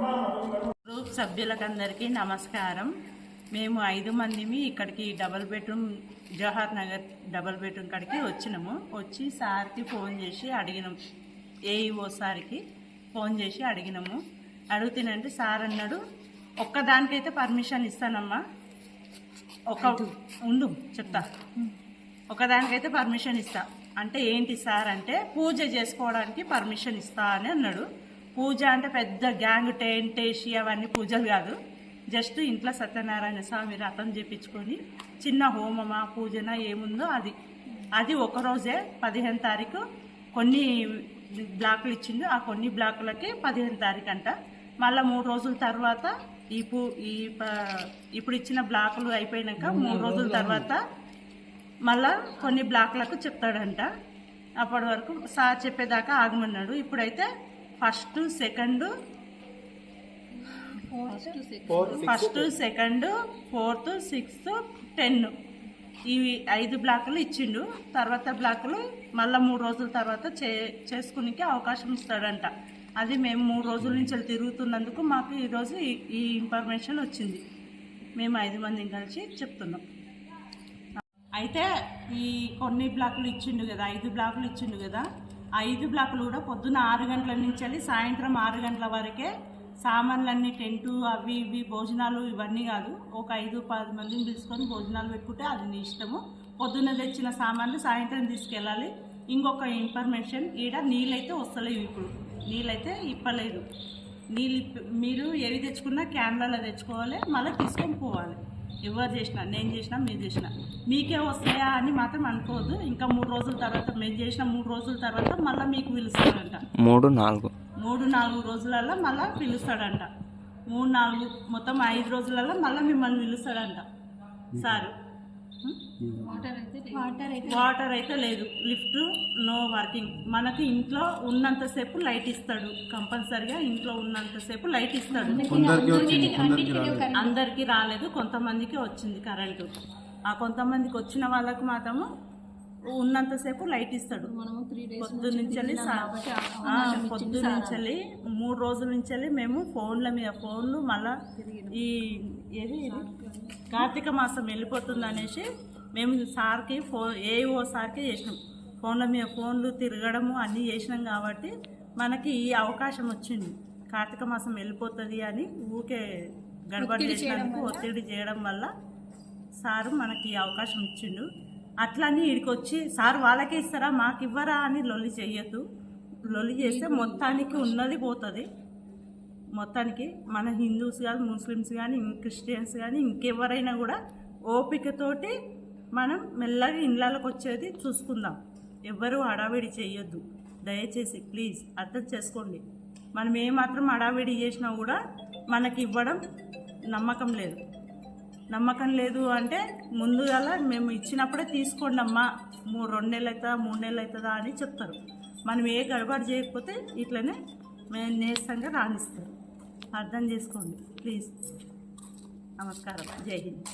Group సభ్యులకందరికీ నమస్కారం. మేము ఐదు మందిమి ఇక్కడికి double bedroom Jawahar Nagar double bedroom కాడికి వచ్చినాము. వచ్చి సార్కి ఫోన్ చేసి అడిగినాం ఏఈఓ సార్కి ఫోన్ చేసి అడిగినాము. అడుగుతానంటే సార్ అన్నాడు ఒక్కదానికైతే పర్మిషన్ ఇస్తానమ్మా. ఒక ఉండు. చెప్తా. ఒకదానికైతే పర్మిషన్ ఇస్తా. అంటే ఏంటి సార్ అంటే పూజ చేసుకోవడానికి పర్మిషన్ ఇస్తా అని అన్నాడు. పూజ అంటే పెద్ద గ్యాంగ్ టెంట్ వేసి అవన్నీ పూజలు కాదు. జస్ట్ ఇంట్లో సత్యనారాయణ స్వామి రథం చేపించుకొని చిన్న హోమమా పూజన ఏముందో అది. అది ఒక రోజే పదిహేను తారీఖు కొన్ని బ్లాకులు ఇచ్చిండు. ఆ కొన్ని బ్లాకులకి పదిహేను తారీఖు అంట మళ్ళీ మూడు రోజుల తర్వాత ఈ పూ ఈ ఇప్పుడు ఇచ్చిన బ్లాకులు అయిపోయినాక మూడు రోజుల తర్వాత మళ్ళా కొన్ని బ్లాక్లకు చెప్తాడంట. అప్పటి వరకు సార్ చెప్పేదాకా ఆగమన్నాడు. ఇప్పుడైతే first second first second fourth sixth ten. ఇవి ఐదు బ్లాకులు ఇచ్చిండు. తర్వాత బ్లాకులు మళ్ళీ మూడు రోజుల తర్వాత చే చేసుకునికి అవకాశం ఇస్తాడంట. అది మేము మూడు రోజుల నుంచి తిరుగుతున్నందుకు మాకు ఈరోజు ఈ- ఈ ఇన్ఫర్మేషన్ వచ్చింది. మేము ఐదు మందిని కలిసి చెప్తున్నాం. అయితే ఈ కొన్ని బ్లాకులు ఇచ్చిండు కదా ఐదు బ్లాకులు ఇచ్చిండు కదా ఐదు బ్లాకులు కూడా పొద్దున్న ఆరు గంటల నుంచి వెళ్ళి సాయంత్రం ఆరు గంటల వరకే సామాన్లన్నీ టెంటు అవి ఇవి భోజనాలు ఇవన్నీ కాదు. ఒక ఐదు పది మందిని పిలుచుకొని భోజనాలు పెట్టుకుంటే అది నీ ఇష్టము. పొద్దున్న తెచ్చిన సామాన్లు సాయంత్రం తీసుకెళ్ళాలి. ఇంకొక ఇన్ఫర్మేషన్ ఈడ నీళ్ళైతే వస్తలేవు ఇప్పుడు. నీళ్ళైతే ఇప్పలేదు. నీళ్ళు మీరు ఏవి తెచ్చుకున్నా క్యాన్లలో తెచ్చుకోవాలి మళ్ళీ తీసుకొని పోవాలి. ఎవరు చేసినా నేను చేసినా మీరు చేసినా. మీకే వస్తాయా అని మాత్రం అనుకోవద్దు. ఇంకా మూడు రోజుల తర్వాత మేము చేసిన మూడు రోజుల తర్వాత మళ్ళీ మీకు పిలుస్తాడంట. మూడు నాలుగు. మూడు నాలుగు రోజులలో మళ్ళీ పిలుస్తాడంట. మూడు నాలుగు మొత్తం ఐదు రోజులలో మళ్ళీ మిమ్మల్ని పిలుస్తాడంట. సారు. వాటర్ అయితే లేదు. లిఫ్ట్ నో వర్కింగ్ మనకి ఇంట్లో ఉన్నంతసేపు లైట్ ఇస్తాడు. కంపల్సరిగా ఇంట్లో ఉన్నంతసేపు లైట్ ఇస్తాడు. అందరికీ రాలేదు కొంతమందికి వచ్చింది కరెంటు ఆ కొంతమందికి వచ్చిన వాళ్ళకు మాత్రము ఉన్నంతసేపు లైట్ ఇస్తాడు. పొద్దు నుంచి పొద్దు నుంచి మూడు రోజుల నుంచి మేము ఫోన్ల మీద ఫోన్లు మళ్ళా ఈ ఏది ఇది? కార్తీక మాసం వెళ్ళిపోతుంది అనేసి మేము సార్కి ఫో ఏఓ సార్కి చేసినాం. ఫోన్ల మీద ఫోన్లు తిరగడము అన్నీ చేసినాం కాబట్టి మనకి ఈ అవకాశం వచ్చింది. కార్తీక మాసం వెళ్ళిపోతుంది అని ఊకే గడబడి చేసినందుకు ఒత్తిడి చేయడం వల్ల సారు మనకి ఈ అవకాశం ఇచ్చిండు. అట్లని ఇక్కడికి వచ్చి సార్ వాళ్ళకే ఇస్తారా? మాకు ఇవ్వరా అని లొల్లి చెయ్యొద్దు. లొల్లి చేస్తే మొత్తానికి ఉన్నది పోతుంది. మొత్తానికి మన హిందూస్ కానీ ముస్లిమ్స్ కానీ క్రిస్టియన్స్ కానీ ఇంకెవరైనా కూడా ఓపికతోటి మనం మెల్లగా ఇళ్ళకి వచ్చేది చూసుకుందాం. ఎవ్వరూ హడావిడి చేయొద్దు. దయచేసి ప్లీజ్ అర్థం చేసుకోండి. మనం ఏమాత్రం హడావిడి చేసినా కూడా మనకి ఇవ్వడం నమ్మకం లేదు. నమ్మకం లేదు అంటే ముందుగా మేము ఇచ్చినప్పుడే తీసుకోండి అమ్మా. మూడు రెండు నెలలు అవుతుందా మూడు నెలలు అవుతుందా అని చెప్తారు. మనం ఏ గడబడి చేయకపోతే ఇట్లనే మేము నీరసంగా రాణిస్తారు. అర్థం చేసుకోండి. ప్లీజ్. నమస్కారం. జై హింద్.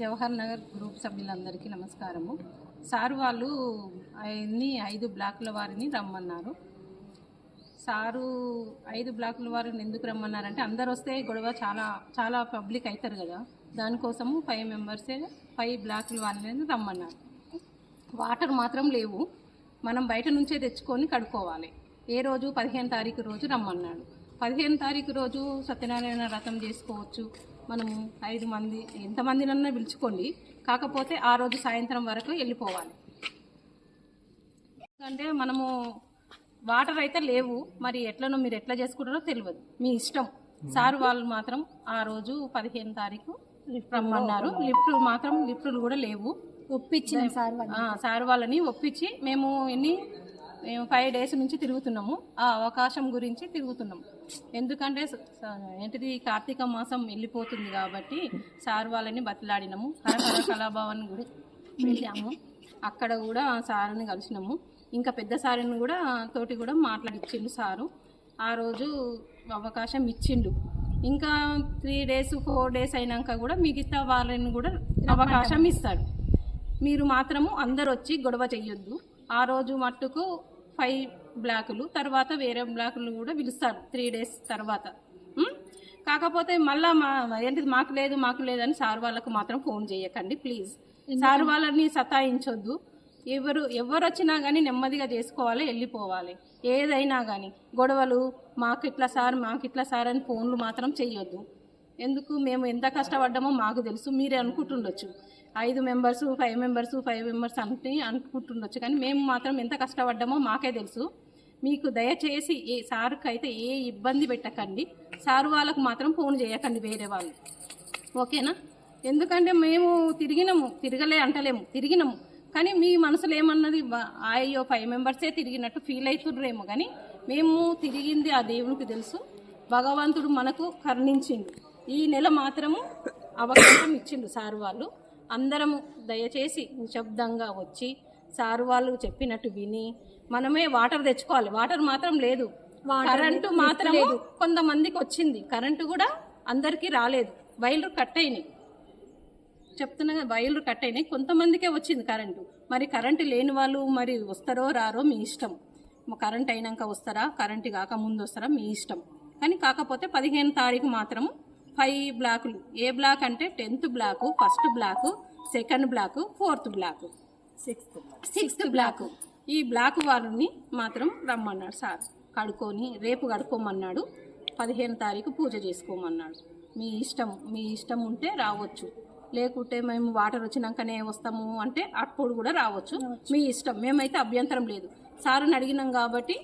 జవహర్ నగర్ గ్రూప్ సభ్యులందరికీ నమస్కారము. సారు వాళ్ళు అన్ని ఐదు బ్లాకుల వారిని రమ్మన్నారు. సారు ఐదు బ్లాకుల వారిని ఎందుకు రమ్మన్నారంటే అందరు వస్తే గొడవ చాలా చాలా పబ్లిక్ అవుతారు కదా. దానికోసము ఫైవ్ మెంబర్సే ఫైవ్ బ్లాకుల వారిని రమ్మన్నారు. వాటర్ మాత్రం లేవు. మనం బయట నుంచే తెచ్చుకొని కడుక్కోవాలి. ఏ రోజు? పదిహేను తారీఖు రోజు రమ్మన్నాడు. పదిహేను తారీఖు రోజు సత్యనారాయణ వ్రతం చేసుకోవచ్చు. మనము ఐదు మంది ఎంతమందినన్నా పిలుచుకోండి. కాకపోతే ఆ రోజు సాయంత్రం వరకు వెళ్ళిపోవాలి. అంటే మనము వాటర్ అయితే లేవు. మరి ఎట్లనో మీరు ఎట్లా చేసుకుంటారో తెలియదు. మీ ఇష్టం. సార్ వాళ్ళు మాత్రం ఆ రోజు పదిహేను తారీఖు రమ్మన్నారు. లిఫ్ట్ మాత్రం లిఫ్టులు కూడా లేవు. ఆ, సార్ వాళ్ళని ఒప్పించి మేము ఎన్ని మేము ఫైవ్ డేస్ నుంచి తిరుగుతున్నాము. ఆ అవకాశం గురించి తిరుగుతున్నాము. ఎందుకంటే ఏంటిది? కార్తీక మాసం వెళ్ళిపోతుంది కాబట్టి సార్ వాళ్ళని బతిలాడినాము. హరహర కళాభవన్ గుడి వెళ్ళాము. అక్కడ కూడా సార్ని కలిసినాము. ఇంకా పెద్ద సార్ని కూడా తోటి కూడా మాట్లాడిచ్చిండు సారు. ఆ రోజు అవకాశం ఇచ్చిండు. ఇంకా త్రీ డేస్ ఫోర్ డేస్ అయినాక కూడా మిగతా వాళ్ళని కూడా అవకాశం ఇస్తాడు. మీరు మాత్రము అందరు వచ్చి గొడవ చెయ్యొద్దు. ఆ రోజు మట్టుకు ఫైవ్ బ్లాకులు తర్వాత వేరే బ్లాకులు కూడా పిలుస్తారు త్రీ డేస్ తర్వాత? కాకపోతే మళ్ళా మా ఏంటిది మాకు లేదు మాకు లేదని సార్ వాళ్ళకు మాత్రం ఫోన్ చేయకండి ప్లీజ్ సార్ వాళ్ళని సతాయించొద్దు. ఎవరు ఎవరు వచ్చినా కానీ నెమ్మదిగా చేసుకోవాలి వెళ్ళిపోవాలి. ఏదైనా కానీ గొడవలు మాకు ఇట్లా సార్ మాకు ఇట్లా సార్ అని ఫోన్లు మాత్రం చెయ్యొద్దు ఎందుకు? మేము ఎంత కష్టపడ్డామో మాకు తెలుసు మీరే అనుకుంటుండొచ్చు. ఐదు members five members five members అంటే అనుకుంటుండొచ్చు. కానీ మేము మాత్రం ఎంత కష్టపడ్డామో మాకే తెలుసు. మీకు దయచేసి ఏ సార్కి అయితే ఏ ఇబ్బంది పెట్టకండి. సారు వాళ్ళకు మాత్రం ఫోన్ చేయకండి వేరే వాళ్ళు. ఓకేనా? ఎందుకంటే మేము తిరిగినాము తిరగలే అంటలేము తిరిగినాము. కానీ మీ మనసులో ఏమన్నది అయ్యో ఫైవ్ మెంబర్సే తిరిగినట్టు ఫీల్ అవుతుండ్రేమో కానీ మేము తిరిగింది ఆ దేవునికి తెలుసు. భగవంతుడు మనకు కరుణించిండు. ఈ నెల మాత్రము అవకాశం ఇచ్చిండు సారు వాళ్ళు. అందరము దయచేసి నిశ్శబ్దంగా వచ్చి సారు వాళ్ళు చెప్పినట్టు విని మనమే వాటర్ తెచ్చుకోవాలి. వాటర్ మాత్రం లేదు. కరెంటు మాత్రం కొంతమందికి వచ్చింది. కరెంటు కూడా అందరికీ రాలేదు. వైర్లు కట్ అయినాయి. చెప్తున్నా వైర్లు కట్ అయినాయి. కొంతమందికే వచ్చింది కరెంటు. మరి కరెంటు లేని వాళ్ళు మరి వస్తారో రారో మీ ఇష్టం. కరెంట్ అయినాక వస్తారా? కరెంటు కాక ముందు వస్తారా? మీ ఇష్టం. కానీ కాకపోతే పదిహేను తారీఖు మాత్రం ఫైవ్ బ్లాకులు. ఏ బ్లాక్ అంటే tenth block first block second block fourth block. Sixth sixth block. ఈ బ్లాక్ వారిని మాత్రం రమ్మన్నాడు సార్. కడుక్కొని రేపు కడుక్కోమన్నాడు. పదిహేను తారీఖు పూజ చేసుకోమన్నాడు. మీ ఇష్టం మీ ఇష్టం ఉంటే రావచ్చు. లేకుంటే మేము వాటర్ వచ్చినాకనే వస్తాము అంటే అప్పుడు కూడా రావచ్చు. మీ ఇష్టం. మేమైతే అభ్యంతరం లేదు. సార్ని అడిగినాం కాబట్టి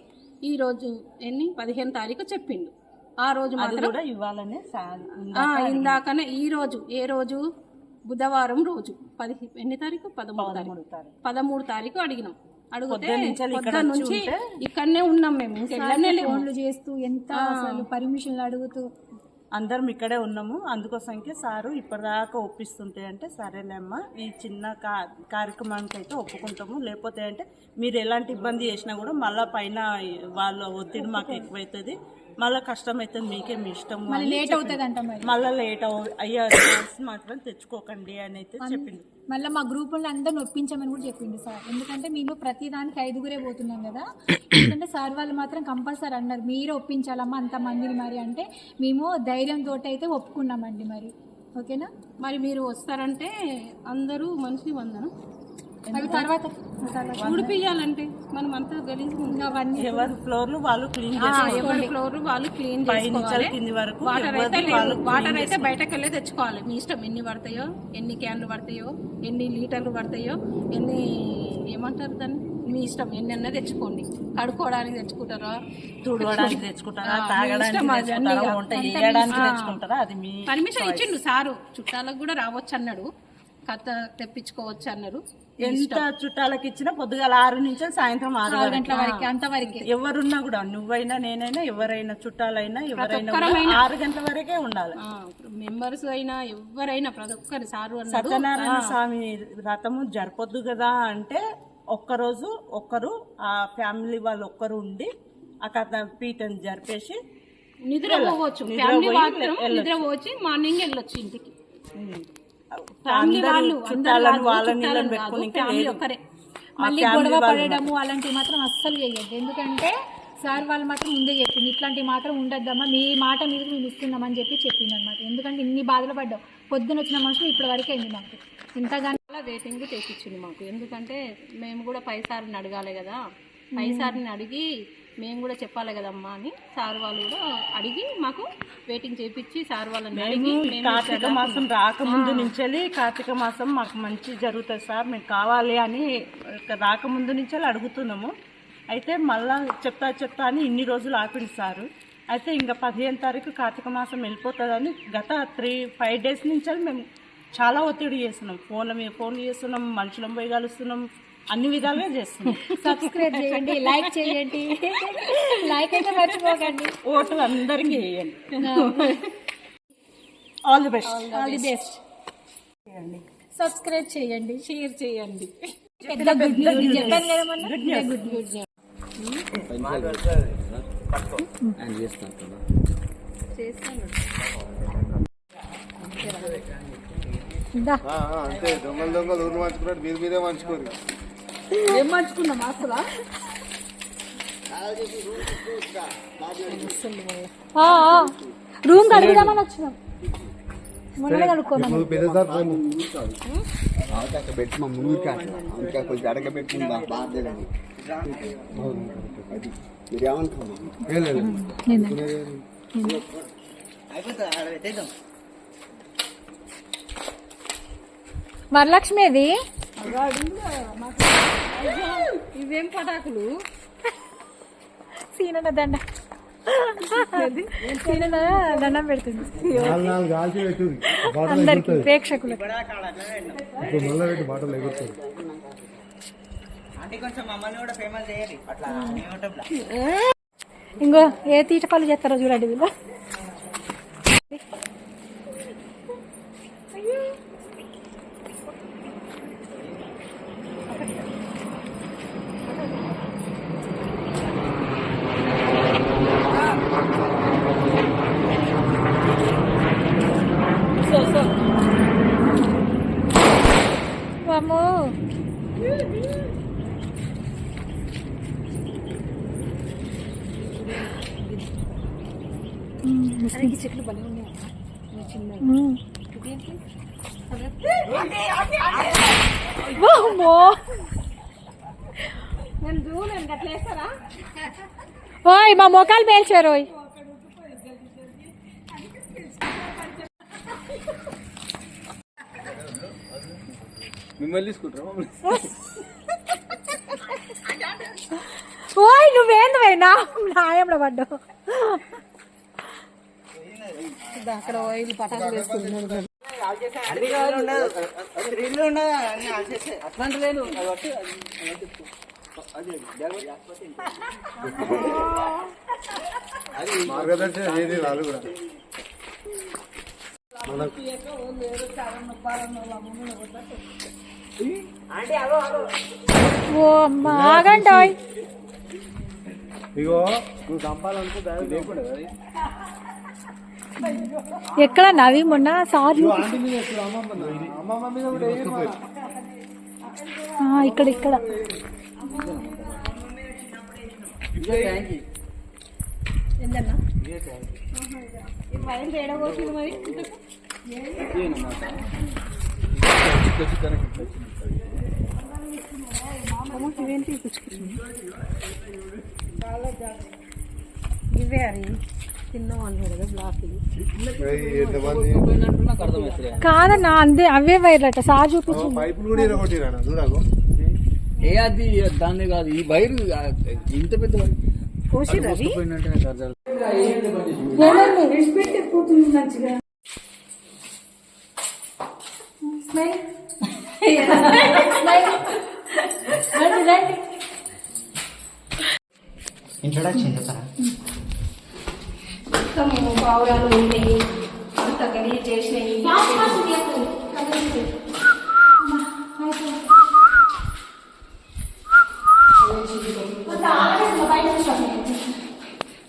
ఈ రోజు ఎన్ని? పదిహేను తారీఖు చెప్పిండు. ఆ రోజు మాత్రం కూడా ఇవ్వాలనే సార్ ఆ, ఇందాకనే ఈ రోజు ఏ రోజు? బుధవారం రోజు. పది ఎన్ని తారీఖు? పదమూడు తారీఖు. పదమూడు తారీఖు. అడిగినాం. అడిగితే నుంచి ఇక్కడనే ఉన్నాం మేము. ఇంకెళ్ళనే ఫోన్లు చేస్తూ ఎంత అసలు పర్మిషన్లు అడుగుతూ. అందరం ఇక్కడే ఉన్నాము. అందుకోసంకే సారు ఇప్పటిదాకా ఒప్పిస్తుంటే అంటే సరేలేమ్మా ఈ చిన్న కా కార్యక్రమానికి అయితే ఒప్పుకుంటాము. లేకపోతే అంటే మీరు ఎలాంటి ఇబ్బంది చేసినా కూడా మళ్ళీ పైన వాళ్ళ ఒత్తిడి మాకు ఎక్కువైతుంది. మళ్ళీ కష్టం అవుతుంది మీకే మీ ఇష్టం. లేట్ అవుతుంది అంట మరి. మళ్ళీ లేట్ అవు అయ్యే మాత్రం తెచ్చుకోకండి అని అయితే చెప్పింది. మళ్ళీ మా గ్రూప్ వాళ్ళు అందరిని ఒప్పించమని కూడా చెప్పిండు సార్. ఎందుకంటే మేము ప్రతి దానికి ఐదుగురే పోతున్నాం కదా. ఎందుకంటే సార్ వాళ్ళు మాత్రం కంపల్సరీ అన్నారు మీరే ఒప్పించాలమ్మా అంత మందిని మరి. అంటే మేము ధైర్యంతో అయితే ఒప్పుకున్నామండి మరి. ఓకేనా? మరి మీరు వస్తారంటే అందరూ మనిషి వందనం. అవి తర్వాత తర్వాత ఉడిపియాలంటే మనం అంతా గలీజ్ అవన్నీ ఎవరి ఫ్లోర్లు వాళ్ళు క్లీన్ ఎవరి ఫ్లోర్ వాళ్ళు క్లీన్ చేసుకోవాలి. కింది వరకు వాటర్ అయితే వాటర్ అయితే బయటకు వెళ్ళే తెచ్చుకోవాలి. మీ ఇష్టం ఎన్ని పడతాయో ఎన్ని క్యాన్లు పడతాయో ఎన్ని లీటర్లు పడతాయో ఎన్ని ఏమంటారు దాన్ని? మీ ఇష్టం ఎన్ని అన్నా తెచ్చుకోండి. కడుక్కోవడానికి తెచ్చుకుంటారా? తుడవడానికి తెచ్చుకుంటారా? తాగడానికి తెచ్చుకుంటారా? అది మీ పర్మిషన్ ఇచ్చిండు సారు. చుట్టాలకు కూడా రావచ్చు అన్నాడు కథ తెప్పించుకోవచ్చు అన్నారు ఎంత చుట్టాలకు ఇచ్చినా పొద్దుగాల ఆరు నుంచి సాయంత్రం ఆరు గంటల వరకు. అంతవరకే. ఎవరున్నా కూడా నువ్వైనా నేనైనా ఎవరైనా చుట్టాలైనా ఎవరైనా ఆరు గంటల వరకే ఉండాలి. మెంబర్స్ అయినా ఎవరైనా ప్రతి ఒక్కరి సారు సత్యనారాయణ స్వామి రథము జరపొద్దు కదా అంటే ఒక్కరోజు ఒక్కరు ఆ ఫ్యామిలీ వాళ్ళు ఒక్కరు ఉండి ఆ కథ పీఠను జరిపేసి నిద్ర పోవచ్చు ఫ్యామిలీ మాత్రం నిద్ర పోచి మార్నింగ్ వెళ్ళొచ్చు ఇంటికి. ఫ్యామిలీ వాళ్ళు చుట్టాలను వాళ్ళని వీళ్ళని కాదు పెట్టుకుని ఫ్యామిలీ ఒక్కరే. మళ్ళీ గొడవ పడడము అలాంటివి మాత్రం అస్సలు చేయొద్దు ఎందుకంటే సార్ వాళ్ళు మాత్రం ముందే చెప్పింది ఇట్లాంటివి మాత్రం ఉండద్దమ్మా మీ మాట మీద మేము ఇస్తున్నామని చెప్పి చెప్పింది అనమాట ఎందుకంటే ఇన్ని బాధలు పడ్డాం పొద్దున వచ్చిన మనుషులు ఇప్పటి వరకు అయింది మాకు. ఇంతగానో చాలా వెయిటింగ్ చేపించింది మాకు. ఎందుకంటే మేము కూడా పైసారిని అడగాలి కదా. పైసారిని అడిగి మేము కూడా చెప్పాలి కదమ్మా అని సార్ వాళ్ళు కూడా అడిగి మాకు వెయిటింగ్ చేపించి సార్ వాళ్ళని అడిగి కార్తీక మాసం రాకముందు నుంచి కార్తీక మాసం మాకు మంచి జరుగుతుంది సార్ మేము కావాలి అని రాకముందు నుంచి అడుగుతున్నాము. అయితే మళ్ళా చెప్తా చెప్తా అని ఇన్ని రోజులు ఆపింది సారు. అయితే ఇంకా పదిహేను తారీఖు కార్తీక మాసం వెళ్ళిపోతుందని గత త్రీ ఫైవ్ డేస్ నుంచి మేము చాలా ఒత్తిడి చేస్తున్నాం. ఫోన్ల మీద ఫోన్ చేస్తున్నాం మనుషులం పోయి కలుస్తున్నాం అన్ని విధాలుగా చేస్తున్నాం సబ్స్క్రైబ్ చేయండి లైక్ చేయండి. లైక్ అయితే మర్చిపోకండి. ఓటు అందరికీ వేయండి. All the best all the best subscribe చేయండి. షేర్ చేయండి. పెద్ద గుడ్ న్యూస్ చెప్పాను కదా మొన్న? గుడ్ న్యూస్ గుడ్ అంతే. దొంగలు దొంగలు ఊరు మంచుకున్నట్టు మీరు మీరే మంచుకోరు ఏం మంచుకున్నాం అసలు రూమ్ కడుగుదామని వచ్చినాం. మొన్ననే కడుక్కోమని కొంచెం బాధలేదని అది ఇవేం పటాకులు? సీనన్న దండ. సీనన్న దండం పెడుతుంది. నాలుగు నాలుగు కాల్చి పెట్టు. బాటలు అందరికి ఎగురుతుంది ఇంకో ఏ తీట పళ్ళు చేస్తారో చూడండి వీళ్ళు. ఓయ్ మా మోకాలు పేల్చారు ఓయ్. మిమ్మల్ని తీసుకుంటారా ఓయ్ నువ్వేంది నాయంలో పడ్డావు. అక్కడ ఆయిల్ పటాకులు వేసుకుంటున్నారు మార్గదర్శనం ఏది రాదు కూడా ఓయ్ ఇగో నువ్వు లేకుండా ఎక్కడ నవి మొన్న సార్ నువ్వు ఆంటీ మీద ఎక్కువ అమ్మమ్మ మీద. అమ్మమ్మ మీద కూడా వేయకపోయి. ఆ, ఇక్కడ ఇక్కడ ఇవే అది తిన్నాం అన్నారు కాదన్నా అందే అవే వైర్లట. సార్ చూపించింది ఏ అది దాన్ని కాదు ఈ వైరు ఇంత పెద్ద ఇంట్రొడక్షన్ చెప్పరా మొత్తము పావురాలు ఉన్నాయి. అంత గలీజ్ చేసినాయి.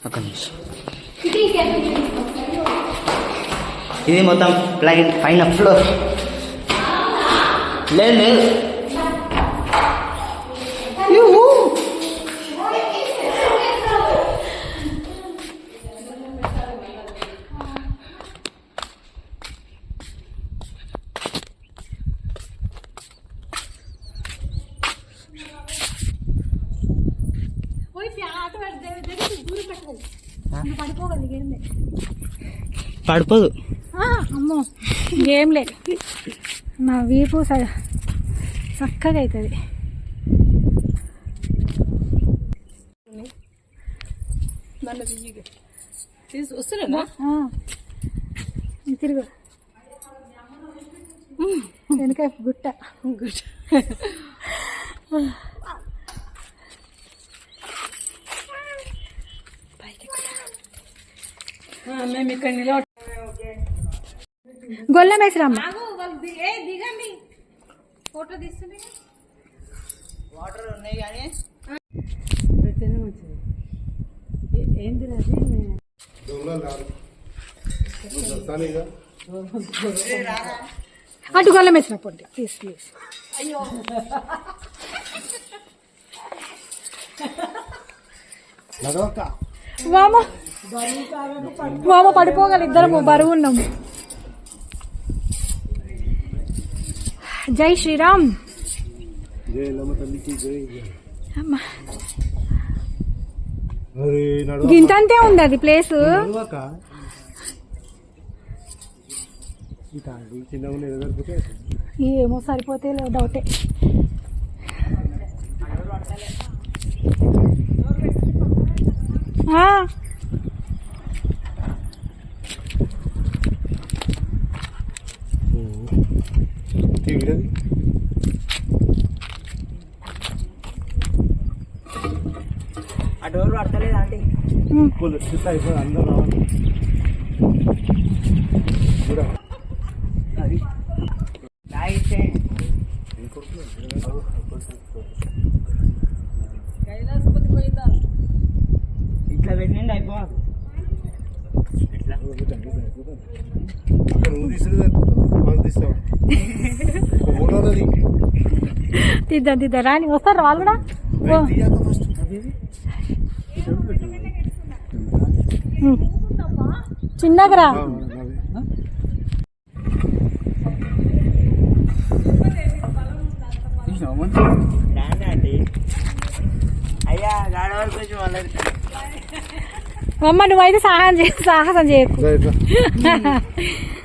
ఒక నుంచి ఇది మొత్తం ప్లగిన్ పైన ఫ్లోర్. లేదు లేదు. పడిపోదు అమ్మో ఏం లేదు. నా వీపు స- చక్కగా అవుతుంది తిరుగు. వెనక గుట్ట. గుడ్ మేము ఇక్కడ నిలబడి గొల్లం వేసిరమ్మ. ఏ దిగండి. ఫోటో తీస్తుంది రారు. నువ్వు దస్తాను ఇక అటు గొల్లం వేసిన పొట్టి ప్లీజ్ ప్లీజ్ నడవక్క వామ. వామ పడిపోగల ఇద్దరము బరువు ఉన్నాము జై శ్రీరామ్. గింతంతే ఉంది అది ప్లేస్ ఏమో సరిపోతే లేదు డౌటే ఆ, తీవిడది ఉమ్. ఫుల్ సిట్ అయిపోయి అందరూ రావాలి. చూడ. ఇట్లా పెట్టిండి అయిపోవాలి అక్కడ నువ్వు తీసుడు మనం తీస్తావా ఫోటో అది తీద్దాం తీద్దాం. రాని వస్తారు వాళ్ళు కూడా ఓ. తీయక ఫస్ట్ ఉమ్. చిన్నగా రా అయ్యా గాడ వరకు వచ్చి మళ్ళీ అమ్మ నువ్వైతే సాహసం చే సాహసం చేయకు.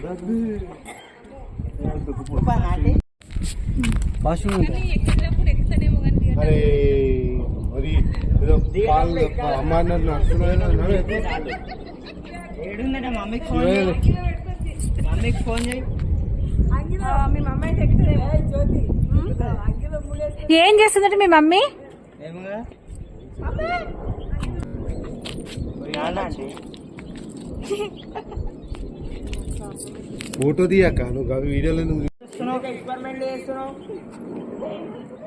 అరే మరి ఏదో పాలు అమ్మ అన్నారు నడుస్తున్నాయి ఏడుందంటే మమ్మీకి ఫోన్ చేయి. మమ్మీకి ఫోన్ చేయి. ఏం చేస్తుందంటే మీ మమ్మీ? ఏమగా నాన్న అంటే ఫోటో తీయక్క నువ్వు కాదు వీడియోలో నువ్వు ఎక్స్పెరిమెంట్ చేస్తున్నావు ఇవి ఏం లేదా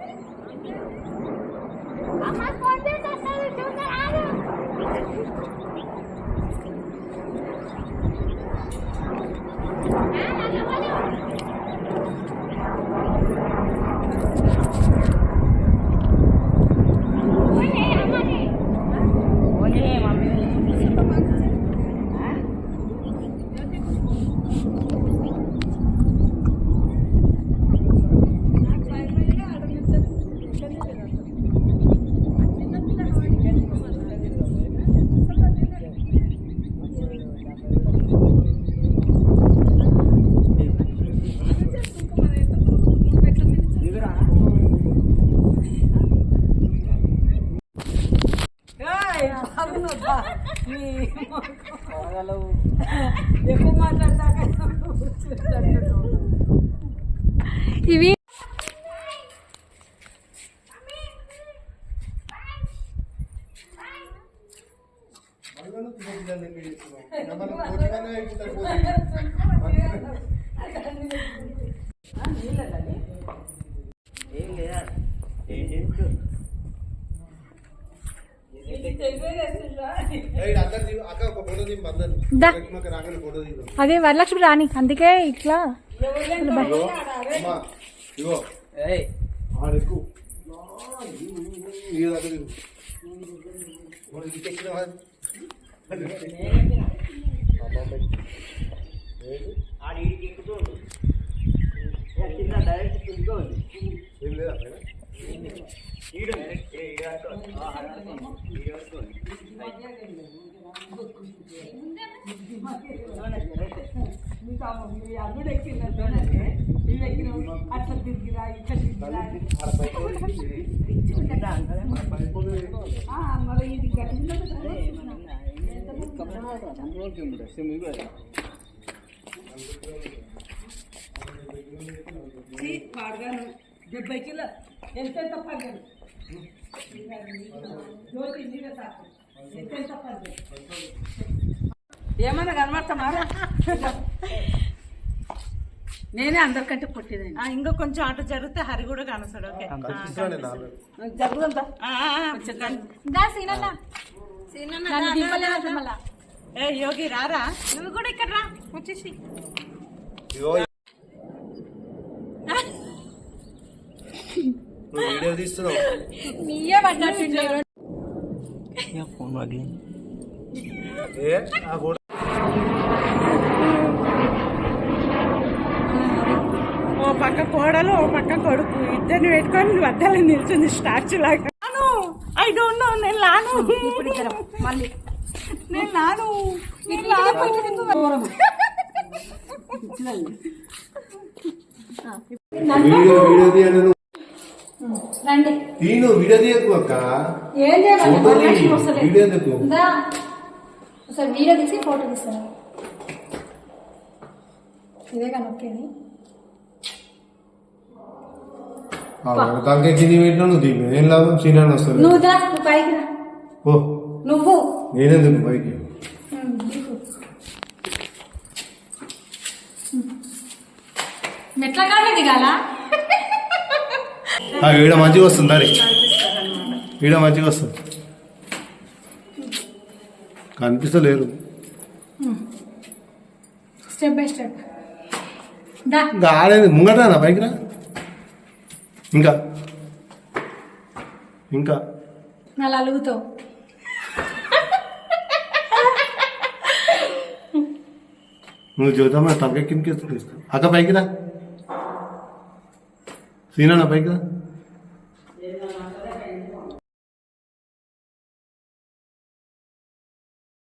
ఏం చేస్తూ అక్క ఒక ఫోటో తీ అందరు దా. మాకు రాగానే ఫోటో తీద్దాం అదే వరలక్ష్మి రాని అందుకే ఇట్లా ఇగో అమ్మా ఇగో ఏయ్ ఆడెక్కు ఇది దగ్గర తిరుగు. మనం ఇంటికి ఎక్కినావా? ఆడ ఈడికి ఎక్కుతుండు వరకు ఉంది. ఈడు వరకు ఉంది. ఏమన్నా కనబడతామారా నేనే అందరికంటే పుట్టిదండి ఇంకా కొంచెం అటు జరిగితే హరి కూడా కనసాడు ఓకే. జరుగుతుందా కొంచెం కన్- దా సీనన్న నన్ను దింపలేదు మళ్ళా. ఏ యోగి రారా? నువ్వు కూడా ఇక్కడ రా వచ్చేసి. ఇగో నువ్వు వీడియో తీస్తున్నావు. నీయే పడ్డట్టు ఏ? ఆ ఫోటో ఓ పక్క కోడలు ఓ పక్క కొడుకు. ఇద్దరిని పెట్టుకొని మధ్యలో నిల్చుంది స్టాచ్యూ లాగా. నేను లాను. ఇప్పుడు ఇద్దరం. మళ్ళీ. నేను లాను. నేను లాను. వీడియో వీడియో తీయండి నువ్వు. రండి. తీను అక్క. ఏం చేయాలి. వీడియో తీసి ఫోటో తీస్తాను. ఇదే కానీ తలకే కింది పెట్టినా నువ్వు ఏం లాభం సీనాన్ని వస్తుంది నువ్వు దా నువ్వు పైకి రా ఓ నువ్వు నేనెందుకు పైకి. మెట్ల కాడే దిగాల ఆ, ఈడ మంచిగా వస్తుంది అరే ఈడ మంచిగా వస్తుంది కనిపిస్తలేరు స్టెప్ బై స్టెప్ దా ఇంకా ఆడేది ముంగటానా పైకి రా ఇంకా. ఇంకా. అలా అలుగుతావు. నువ్వు చూద్దామా తీసుకో అక్క పైకి రా. సీనా పైకి రా.